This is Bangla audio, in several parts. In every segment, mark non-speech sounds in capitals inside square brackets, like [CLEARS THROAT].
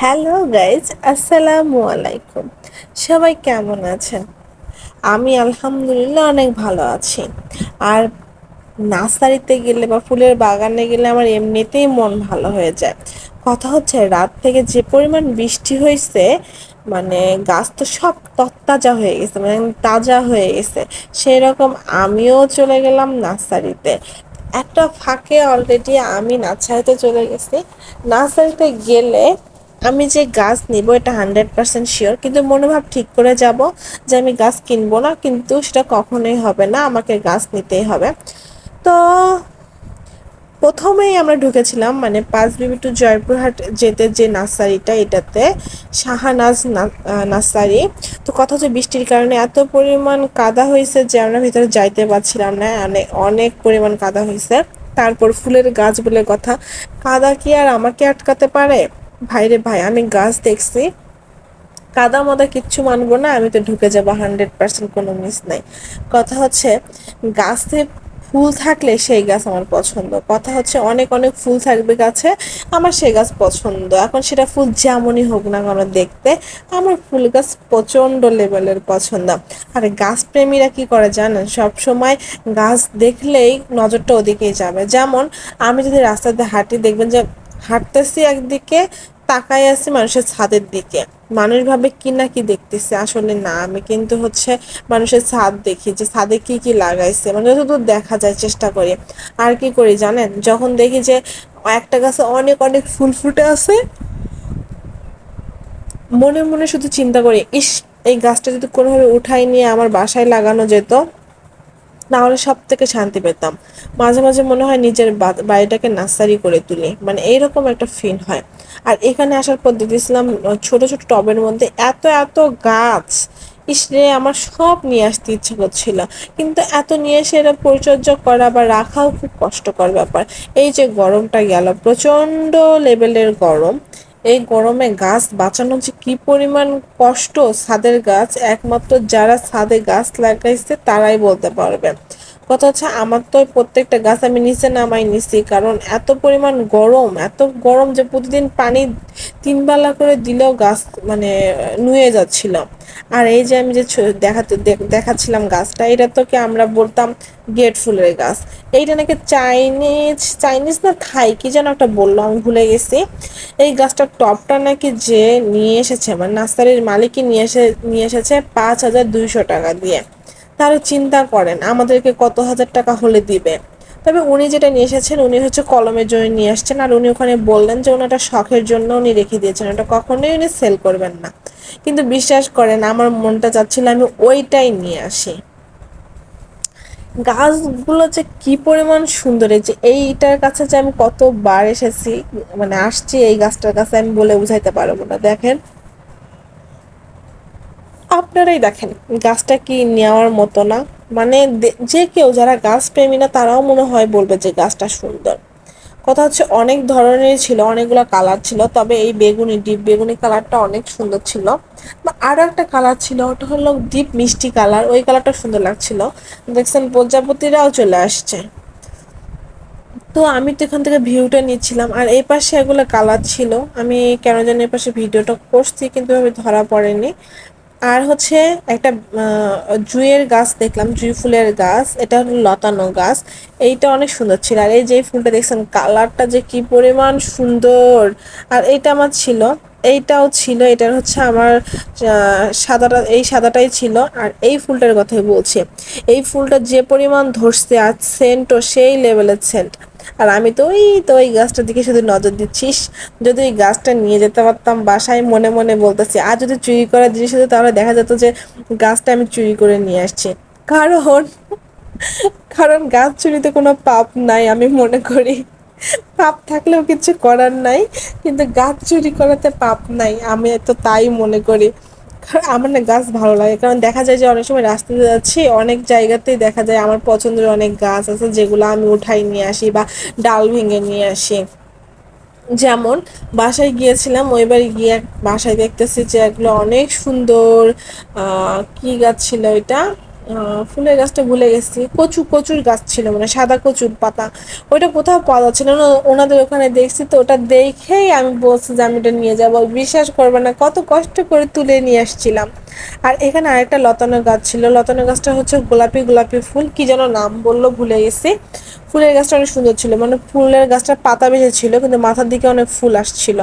হ্যালো গাইজ আসসালামু আলাইকুম সবাই কেমন আছেন? আমি আলহামদুলিল্লাহ অনেক ভালো আছি। আর নার্সারিতে গেলে বা ফুলের বাগানে গেলে আমার এমনিতেই মন ভালো হয়ে যায়। কথা হচ্ছে, রাত থেকে যে পরিমাণ বৃষ্টি হয়েছে মানে গাছ তো সব তত্তাজা হয়ে গেছে মানে তাজা হয়ে গেছে। সেই রকম আমিও চলে গেলাম নার্সারিতে। একটা ফাঁকে অলরেডি আমি নার্সারিতে চলে গেছি। নার্সারিতে গেলে আমি যে গাছ নিব এটা হান্ড্রেড পার্সেন্ট শিওর কিন্তু মনোভাব ঠিক করে যাব যে আমি গাছ কিনবো না, কিন্তু সেটা কখনোই হবে না, আমাকে গাছ নিতেই হবে। তো প্রথমেই আমরা ঢুকেছিলাম মানে পাঁচ বিবি টু জয়পুরহাট যেতে যে নার্সারিটা, এটাতে শাহানাজ নার্সারি। তো কথা হচ্ছে বৃষ্টির কারণে এত পরিমাণ কাদা হয়েছে যে আমরা ভিতরে যাইতে পারছিলাম না অনেক অনেক পরিমাণ কাদা হয়েছে। তারপর ফুলের গাছ বলে কথা, কাদা কি আর আমাকে আটকাতে পারে? ভাইরে ভাই, আমি গাছ দেখছি। কাদা মাদা কিচ্ছু মানবো না, আমি তো ঢুকে যাব হান্ড্রেড পার্সেন্ট কোনো মিস নাই। কথা হচ্ছে, গাছে ফুল থাকলে সেই গাছ আমার পছন্দ। কথা হচ্ছে অনেক অনেক ফুল থাকবে গাছে, আমার সেই গাছ পছন্দ। এখন সেটা ফুল যেমনই হোক না কেন দেখতে, আমার ফুল গাছ প্রচণ্ড লেভেলের পছন্দ। আর গাছ প্রেমীরা কি করে জানেন? সব সময় গাছ দেখলেই নজরটা ওদিকেই যাবে। যেমন আমি যদি রাস্তাতে হাঁটি, দেখবেন যে হাঁটতেছি একদিকে তাকাই আছি মানুষের ছাদের দিকে। মানুষ ভাবে কি না কি দেখতেছে, আসলে না। আমি কিন্তু হচ্ছে মানুষের ছাদ দেখি যে ছাদে কি কি লাগাইছে। মানে যতদূর দেখা যায় চেষ্টা করি। আর কি করি জানেন? যখন দেখি যে একটা গাছে অনেক অনেক ফুল ফুটে আছে, মনে মনে শুধু চিন্তা করি, ইস, এই গাছটা যদি কোনোভাবে উঠাই নিয়ে আমার বাসায় লাগানো যেত নাহলে সব থেকে শান্তি পেতাম। মাঝে মাঝে মনে হয় নিজের বাড়িটাকে নার্সারি করে তুলি। মানে এইরকম একটা ফিল হয়। আর এখানে আসার পর দেখেছিলাম ছোট ছোট টবের মধ্যে এত এত গাছ। ইস রে, আমার সব নিয়ে আসতে ইচ্ছে করছিল। কিন্তু এত নিয়ে এসে এরা পরিচর্যা করা বা রাখাও খুব কষ্টকর ব্যাপার। এই যে গরমটা গেল, প্রচণ্ড লেভেলের গরম। এই গরমে গাছ বাঁচানো যে কি পরিমাণ কষ্ট, ছাদের গাছ, একমাত্র যারা ছাদে গাছ লাগাইছে তারাই বলতে পারবে। কথা হচ্ছে আমার তো প্রত্যেকটা গাছ আমি নিচে নামাই নিছি, কারণ এত পরিমাণ গরম, এত গরম যে প্রতিদিন পানি তিনবেলা করে দিলেও গাছ মানে নুয়ে যাচ্ছিল আর এই যে আমি যে দেখাতে দেখাচ্ছিলাম গাছটা, এটা তো কি আমরা বলতাম গেট ফুলের গাছ। এইটা নাকি চাইনিজ চাইনিজ না থাই, কি যেন একটা বলল আমি ভুলে গেছি। এই গাছটার টপটা নাকি যে নিয়ে এসেছে মানে নার্সারির মালিকই নিয়ে এসে, নিয়ে এসেছে পাঁচ হাজার দুইশো টাকা দিয়ে। তাহলে চিন্তা করেন, আমাদেরকে কত হাজার টাকা হলে দিবে? তবে উনি যেটা নিয়ে এসেছেন, উনি হচ্ছে কলমের জন্য নিয়ে আসছেন আর উনি ওখানে বললেন যে ওনাটা শখের জন্য উনি রেখে দিয়েছেন, ওটা কখনোই উনি সেল করবেন না। কিন্তু বিশ্বাস করেন, আমার মনটা চাচ্ছিল আমি ওইটাই নিয়ে আসি। গাছগুলো যে কি পরিমাণ সুন্দর যে এইটার কাছে যে আমি কতবার এসেছি মানে আসছি এই গাছটার কাছে আমি বলে বুঝাইতে পারব না। দেখেন আপনারাই দেখেন, গাছটা কি নেওয়ার মতো না। মানে যে কেউ যারা গাছ প্রেমী না, তারাও মনে হয় বলবে যে গাছটা সুন্দর। কথা হচ্ছে অনেক ধরনের ছিল, অনেকগুলো কালার ছিল, তবে এই বেগুনি, ডিপ বেগুনি কালারটা অনেক সুন্দর ছিল। বা আরও একটা কালার ছিল, ওটা হলো ডিপ মিষ্টি কালার, ওই কালারটা সুন্দর লাগছিল। দেখছেন, প্রজাপতিরাও চলে আসছে। তো আমি তো এখান থেকে ভিউটা নিচ্ছিলাম, আর এই পাশে এগুলো কালার ছিল। আমি কেন জানি এই পাশে ভিডিওটা করছি, কিন্তু ধরা পড়েনি। আর হচ্ছে একটা জুঁয়ের গাছ দেখলাম, জুঁই ফুলের গাছ। এটা হলো লতানো গাছ। এইটা অনেক সুন্দর ছিল। আর এই যে ফুলটা দেখছেন, কালারটা যে কি পরিমাণ সুন্দর। আর এইটা আমার ছিল। এইটাও ছিল। এটার হচ্ছে আমার সাদাটা, এই সাদাটাই ছিল। আর এই ফুলটার কথাই বলছি। এই ফুলটা যে পরিমাণ ধরছে আর সেন্টও সেই লেভেলের সেন্ট আর আমি তো ওই তো ওই গাছটার দিকে শুধু নজর দিচ্ছিস। যদি ওই গাছটা নিয়ে যেতে পারতাম বাসায়, মনে মনে বলতেছি, আর যদি চুরি করার জিনিস হতো, তাহলে দেখা যেত যে গাছটা আমি চুরি করে নিয়ে আসছি। কারণ কারণ গাছ চুরিতে কোনো পাপ নাই, আমি মনে করি। পাপ থাকলেও কিছু করার নাই, কিন্তু গাছ চুরি করাতে পাপ নাই, আমি তো তাই মনে করি। আমার না গাছ ভালো লাগে। কারণ দেখা যায় যে অনেক সময় রাস্তাতে যাচ্ছি অনেক জায়গাতেই দেখা যায় আমার পছন্দের অনেক গাছ আছে যেগুলো আমি উঠাই নিয়ে আসি বা ডাল ভেঙে নিয়ে আসি। যেমন বাসায় গিয়েছিলাম ওইবার গিয়ে বাসায় দেখতেছি যে এগুলো অনেক সুন্দর কি গাছ ছিল আহ, ফুলের গাছটা ভুলে গেছি। কচু, কচুর গাছ ছিল মানে সাদা কচুর পাতা। ওইটা কোথাও পাওয়া যাচ্ছিল না। ওনাদের ওখানে দেখছি তো, ওটা দেখেই আমি বলছি যে আমি এটা নিয়ে যাব। বিশ্বাস করবে না, কত কষ্ট করে তুলে নিয়ে আসছিলাম। আর এখানে আরেকটা লতানো গাছ ছিল। লতানো গাছটা হচ্ছে গোলাপি গোলাপি ফুল। কি যেন নাম বলল, ভুলে গেছি। ফুলের গাছটা অনেক সুন্দর ছিল। মানে ফুলের গাছটার পাতা বেশি ছিল কিন্তু মাথার দিকে অনেক ফুল আসছিল।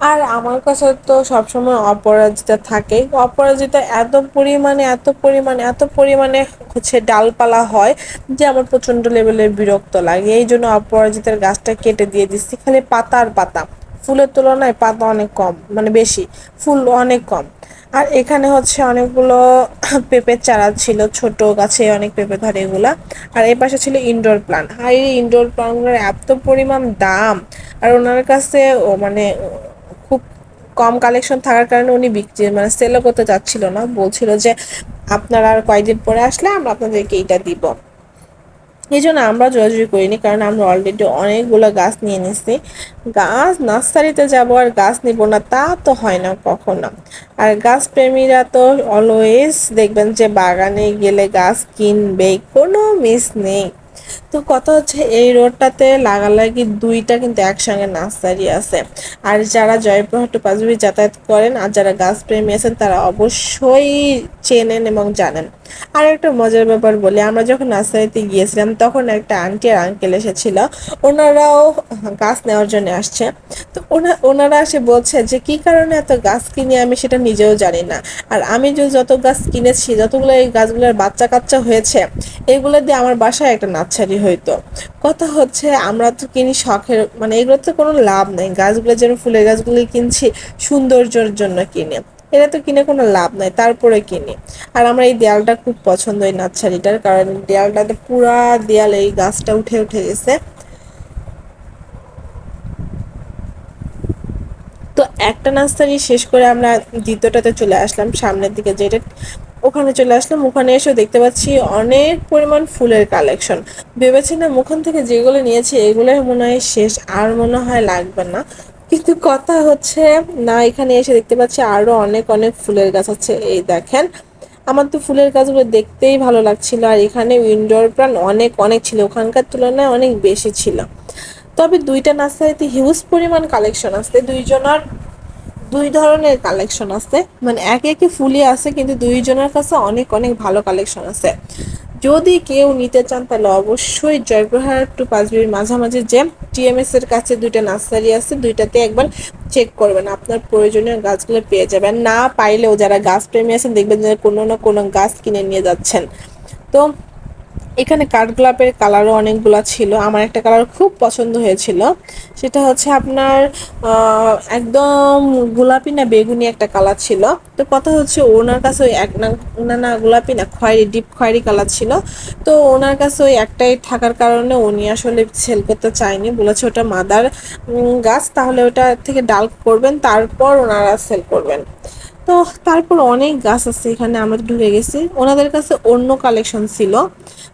আর আমার কাছে তো সবসময় অপরাজিতা থাকে অপরাজিতা এত পরিমাণে এত পরিমাণে এত পরিমাণে হচ্ছে ডালপালা হয় যে আমার প্রচণ্ড লেভেলের বিরক্ত লাগে। এই জন্য অপরাজিতার গাছটা কেটে দিয়ে দিচ্ছি। খালি পাতা আর পাতা। ফুলের তুলনায় পাতা অনেক কম মানে বেশি। ফুল অনেক কম। আর এখানে হচ্ছে অনেকগুলো [CLEARS THROAT] পেঁপের চারা ছিল, ছোট গাছে অনেক পেঁপে ধরে এগুলা। আর এই পাশে ছিল ইনডোর প্লান্ট আর এই ইনডোর প্লান্টগুলোর এত পরিমাণ দাম। আর ওনার কাছে ও মানে কম কালেকশন থাকার কারণে উনি বিক্রি মানে সেলও করতে চাচ্ছিল না। বলছিল যে, আপনারা আর কয়েকদিন পরে আসলে আমরা আপনাদেরকে এইটা দিব। এই জন্য আমরা জোরাজুরি করিনি, কারণ আমরা অলরেডি অনেকগুলো গাছ নিয়ে নিছি। গাছ নার্সারিতে যাব আর গাছ নিব না, তা তো হয় না কখনো। আর গাছ প্রেমীরা তো অলওয়েজ দেখবেন যে বাগানে গেলে গাছ কিনবে, কোনো মিস নেই। তো কথা হচ্ছে এই রোডটাতে লাগালাগি দুইটা কিন্তু একসঙ্গে নার্সারি আছে। আর যারা জয়প্রহাট টু পাঁচবি যাতায়াত করেন আর যারা গাছ প্রেমী আছেন, তারা অবশ্যই চেনেন এবং জানেন। আর একটা মজার ব্যাপার বলি, আমরা যখন নার্সারিতে গিয়েছিলাম, তখন একটা আন্টি আর আঙ্কেল এসেছিল। ওনারাও গাছ নেওয়ার জন্য আসছে। তো ওনা, ওনারা এসে বলছে যে, কি কারণে এত গাছ কিনে আমি সেটা নিজেও জানি না। আর আমি যে যত গাছ কিনেছি, যতগুলো এই গাছগুলোর বাচ্চা কাচ্চা হয়েছে, এগুলো দিয়ে আমার বাসায় একটা নার্সারি হইতো। কথা হচ্ছে, আমরা তো কিনি শখের মানে এগুলো তো কোনো লাভ নেই। গাছগুলো যেন ফুলের গাছগুলো কিনছি, সৌন্দর্যের জন্য কিনে। এটা তো কিনে কোনো লাভ নাই, তারপরে কিনি। আর আমার এই দেয়ালটা খুব পছন্দ এই নার্সারিটার কারণ দেয়ালটাতে পুরা দেয়াল এই গাছটা উঠে উঠে গেছে। তো একটা নার্সারি শেষ করে আমরা দ্বিতীয়টাতে চলে আসলাম, সামনের দিকে যেটা ওখানে চলে আসলাম। ওখানে এসে দেখতে পাচ্ছি অনেক পরিমাণ ফুলের কালেকশন। ভেবেছিলাম ওখান থেকে যেগুলো নিয়েছি, এগুলোই মনে হয় শেষ, আর মনে হয় লাগবে না। কিন্তু কথা হচ্ছে, না, এখানে এসে দেখতে পাচ্ছি আরও অনেক অনেক ফুলের গাছ আছে। এই দেখেন, আমার তো ফুলের গাছগুলো দেখতেই ভালো লাগছিল, আর এখানে ইনডোর প্ল্যান্ট অনেক অনেক ছিল। ওখানকার তুলনায় অনেক বেশি ছিল। তবে দুইটা নার্সারিতে হিউজ পরিমাণ কালেকশন আছে। দুইজনের, দুই ধরনের কালেকশন আছে। মানে একে একে ফুলই আছে, কিন্তু দুইজনের কাছে অনেক অনেক ভালো কালেকশন আছে। যদি কেউ নিতে চান, তাহলে অবশ্যই জয়প্রহার টু পাঁচবির মাঝামাঝি যে টিএমএস এর কাছে দুইটা নার্সারি আছে, দুইটাতে একবার চেক করবেন। আপনার প্রয়োজনীয় গাছগুলো পেয়ে যাবেন। না পাইলেও যারা গাছ প্রেমী আছেন, দেখবেন যে কোনো না কোনো গাছ কিনে নিয়ে যাচ্ছেন। তো এখানে কাঠগোলাপের কালারও অনেকগুলো ছিল। আমার একটা কালার খুব পছন্দ হয়েছিল। সেটা হচ্ছে আপনার একদম গোলাপি না বেগুনি একটা কালার ছিল। তো কথা হচ্ছে ওনার কাছে ওই এক না না গোলাপি না, খয়েরি ডিপ খয়েরি কালার ছিল। তো ওনার কাছে ওই একটাই থাকার কারণে উনি আসলে সেল করতে চায়নি। বলেছে ওটা মাদার গাছ, তাহলে ওটা থেকে ডাল করবেন, তারপর ওনারা সেল করবেন। তো তারপর অনেক গাছ আছে এখানে আমরা ঢুকে গেছি। ওনাদের কাছে অন্য কালেকশন ছিল।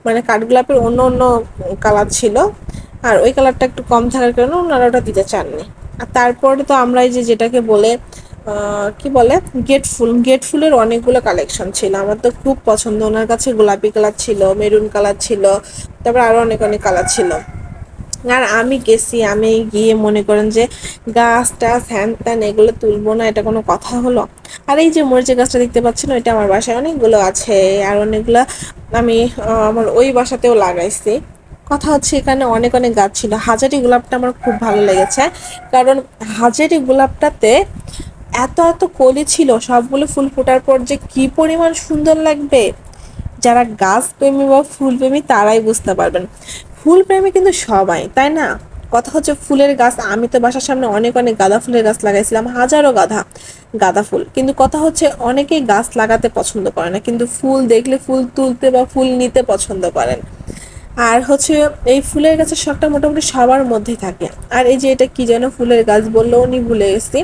মানে কাঠগোলাপের অন্য অন্য কালার ছিল। আর ওই কালারটা একটু কম থাকার কারণে ওনারা ওটা দিতে চাননি। আর তারপরে তো আমরা এই যে যেটাকে বলে কি বলে? গেট ফুল গেট ফুলের অনেকগুলো কালেকশন ছিল। আমার তো খুব পছন্দ। ওনার কাছে গোলাপি কালার ছিল মেরুন কালার ছিল। তারপর আরও অনেক অনেক কালার ছিল। আর আমি গেছি, আমি গিয়ে মনে করেন যে গাছ টাছ, হ্যান ত্যান এগুলো তুলবো না, এটা কোনো কথা হলো? আর এই যে মরিচের গাছটা দেখতে পাচ্ছেন, ওইটা আমার বাসায় অনেকগুলো আছে। আর অনেকগুলো আমি আমার ওই বাসাতেও লাগাইছি। কথা হচ্ছে এখানে অনেক অনেক গাছ ছিল। হাজারি গোলাপটা আমার খুব ভালো লেগেছে। কারণ হাজারি গোলাপটাতে এত এত কলি ছিল, সবগুলো ফুল ফোটার পর যে কি পরিমাণ সুন্দর লাগবে। যারা গাছ প্রেমী বা ফুল প্রেমী তারাই বুঝতে পারবেন। ফুল প্রেমী কিন্তু সবাই, তাই না? কথা হচ্ছে ফুলের গাছ, আমি তো বাসার সামনে অনেক অনেক গাঁদা ফুলের গাছ লাগাইছিলাম, হাজারো গাধা গাঁদা ফুল। কিন্তু কথা হচ্ছে অনেকেই গাছ লাগাতে পছন্দ করে না, কিন্তু ফুল দেখলে ফুল তুলতে বা ফুল নিতে পছন্দ করেন। আর হচ্ছে এই ফুলের গাছের শখটা মোটামুটি সবার মধ্যেই থাকে। আর এই যে এটা কি যেন ফুলের গাছ বলল উনি ভুলে গেছি।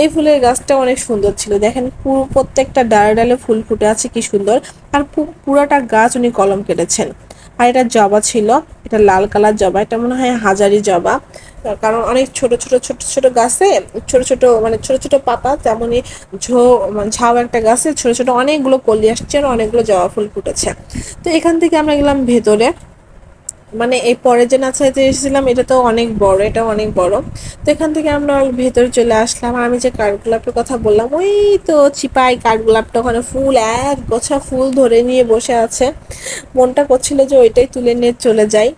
এই ফুলের গাছটা অনেক সুন্দর ছিল, দেখেন পুরো প্রত্যেকটা ডালে ডালে ফুল ফুটে আছে, কি সুন্দর। আর পুরাটা গাছ উনি কলম কেটেছেন। আর এটা জবা ছিল, এটা লাল কালার জবা, এটা মনে হয় হাজারি জবা। কারণ অনেক ছোট ছোট ছোট ছোট গাছে, ছোট ছোট মানে ছোট ছোট পাতা, তেমনই ঝো মানে ঝাউ একটা গাছে ছোট ছোট অনেকগুলো কলি আসছে আর অনেকগুলো জবা ফুল ফুটেছে। তো এখান থেকে আমরা গেলাম ভেতরে। মানে এই পরে যে নাচাইতে এসেছিলাম, এটা তো অনেক বড় এটা অনেক বড়। তো এখান থেকে আমরা ভেতরে চলে আসলাম। আমি যে কাঠগোলাপের কথা বললাম, ওই তো চিপাই কাঠগোলাপটা ওখানে ফুল, এক গোছা ফুল ধরে নিয়ে বসে আছে। মনটা করছিল যে ওইটাই তুলে নিয়ে চলে যাই।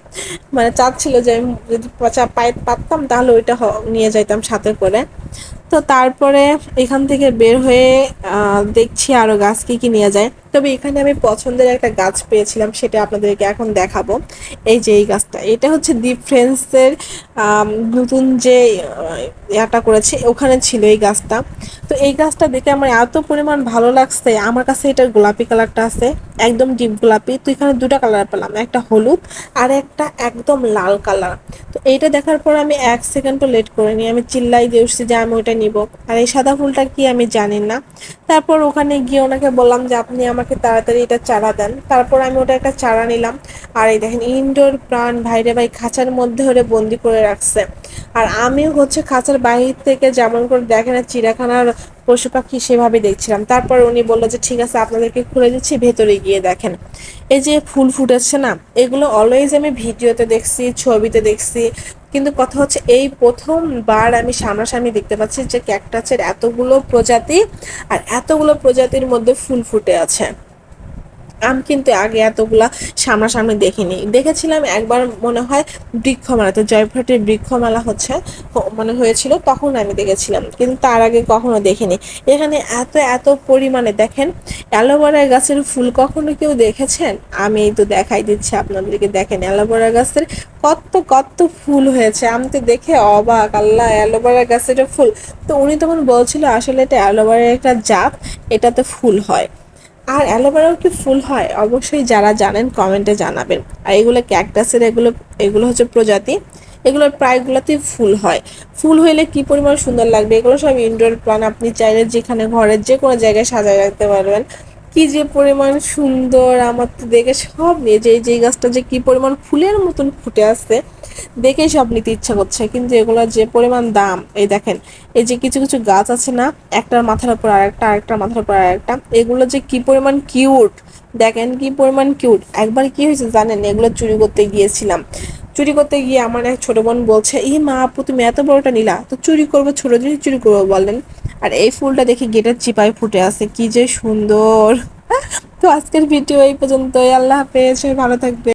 মানে চাচ্ছিল যে আমি যদি পায়ে পারতাম তাহলে ওইটা নিয়ে যাইতাম সাথে করে। তো তারপরে এখান থেকে বের হয়ে দেখছি আরও গাছ কী কী নিয়ে যায়। তবে এখানে আমি পছন্দের একটা গাছ পেয়েছিলাম, সেটা আপনাদেরকে এখন দেখাবো। এই যে এই গাছটা, এটা হচ্ছে দ্বীপ নতুন যে ইয়াটা করেছে, ওখানে ছিল এই গাছটা। তো এই গাছটা দেখে আমার এত পরিমাণ ভালো লাগছে, আমার কাছে এটার গোলাপি কালারটা আছে। একদম ডিপ গোলাপি। তো এখানে দুটা কালার পেলাম, একটা হলুদ আর একটা একদম লাল কালার। তো এইটা দেখার পর আমি এক সেকেন্ড সেকেন্ডও লেট করে নিই, আমি চিল্লাই দিয়ে উঠছি যে আমি ওইটা নিব। আর এই সাদা ফুলটা কি আমি জানি না। তারপর ওখানে গিয়ে ওনাকে বললাম যে, আপনি আমাকে তাড়াতাড়ি এটা চারা দেন। তারপর আমি ওটা একটা চারা নিলাম। আর এই দেখেন ইনডোর প্রাণ ভাইরে ভাই খাঁচার মধ্যে ওরে বন্দি করে রাখছে। আর আমিও হচ্ছে খাঁচার বাহির থেকে যেমন করে দেখেন চিড়াখানার পশু পাখি সেভাবে দেখছিলাম। তারপর উনি বলল যে, ঠিক আছে, আপনাদেরকে খুলে দিচ্ছি, ভেতরে গিয়ে দেখেন। এই যে ফুল ফুটেছে না, এগুলো অলওয়েজ আমি ভিডিওতে দেখছি, ছবিতে দেখছি। কিন্তু কথা হচ্ছে, এই প্রথমবার আমি সামনাসামনি দেখতে পাচ্ছি যে ক্যাকটাসের এতগুলো প্রজাতি আর এতগুলো প্রজাতির মধ্যে ফুল ফুটে আছে। আম কিন্তু আগে এতগুলা সামনাসামনি দেখিনি। দেখেছিলাম একবার মনে হয় বৃক্ষমেলা, তো জয়ফ্রাটের বৃক্ষমেলা হচ্ছে মানে হয়েছিল, তখন আমি দেখেছিলাম, কিন্তু তার আগে কখনো দেখিনি। এখানে এত এত পরিমাণে দেখেন অ্যালোভেরা গাছের ফুল কখনো কেউ দেখেছেন? আমি এই তো দেখাই দিচ্ছি আপনাদেরকে, দেখেন অ্যালোভেরা গাছের কত কত ফুল হয়েছে, আমি তো দেখে অবাক, আল্লাহ অ্যালোভেরা গাছের ফুল। তো উনি তখন বলছিল, আসলে এটা অ্যালোভেরার একটা জাত, এটাতে ফুল হয়। আর অ্যালোভেরাও কি ফুল হয়? অবশ্যই যারা জানেন, কমেন্টে জানাবেন। আর এগুলো ক্যাকটাসের এগুলো এগুলো হচ্ছে প্রজাতি। এগুলোর প্রায়গুলোতেই ফুল হয়। ফুল হইলে কি পরিমাণ সুন্দর লাগবে? এগুলো সব ইনডোর প্ল্যান আপনি চাইলে যেখানে ঘরের যে কোনো জায়গায় সাজায় রাখতে পারবেন। কি যে পরিমাণ সুন্দর, আমার তো দেখে সব নিয়ে যে যে গাছটা যে কি পরিমাণ ফুলের মতন ফুটে আসছে, দেখেই সব নিতে ইচ্ছা করছে। কিন্তু এগুলোর যে পরিমাণ দাম, এই দেখেন, এই যে কিছু কিছু গাছ আছে না, একটার মাথার উপর আরেকটা, আরেকটার মাথার উপর আরেকটা, এগুলো যে কি পরিমাণ কিউট দেখেন কি পরিমাণ কিউট একবার কি হয়েছে জানেন, এগুলো চুরি করতে গিয়েছিলাম। চুরি করতে গিয়ে আমার এক ছোট বোন বলছে, এই মা আপু, তুমি এত বড়টা নিলা, তো চুরি করব, ছোট জিনিস চুরি করব বলেন আর এই ফুলটা দেখে গেটের চিপায় ফুটে আছে, কি যে সুন্দর। [LAUGHS] তো আজকের ভিডিও এই পর্যন্তই, আল্লাহ হাফেজ ভালো থাকবে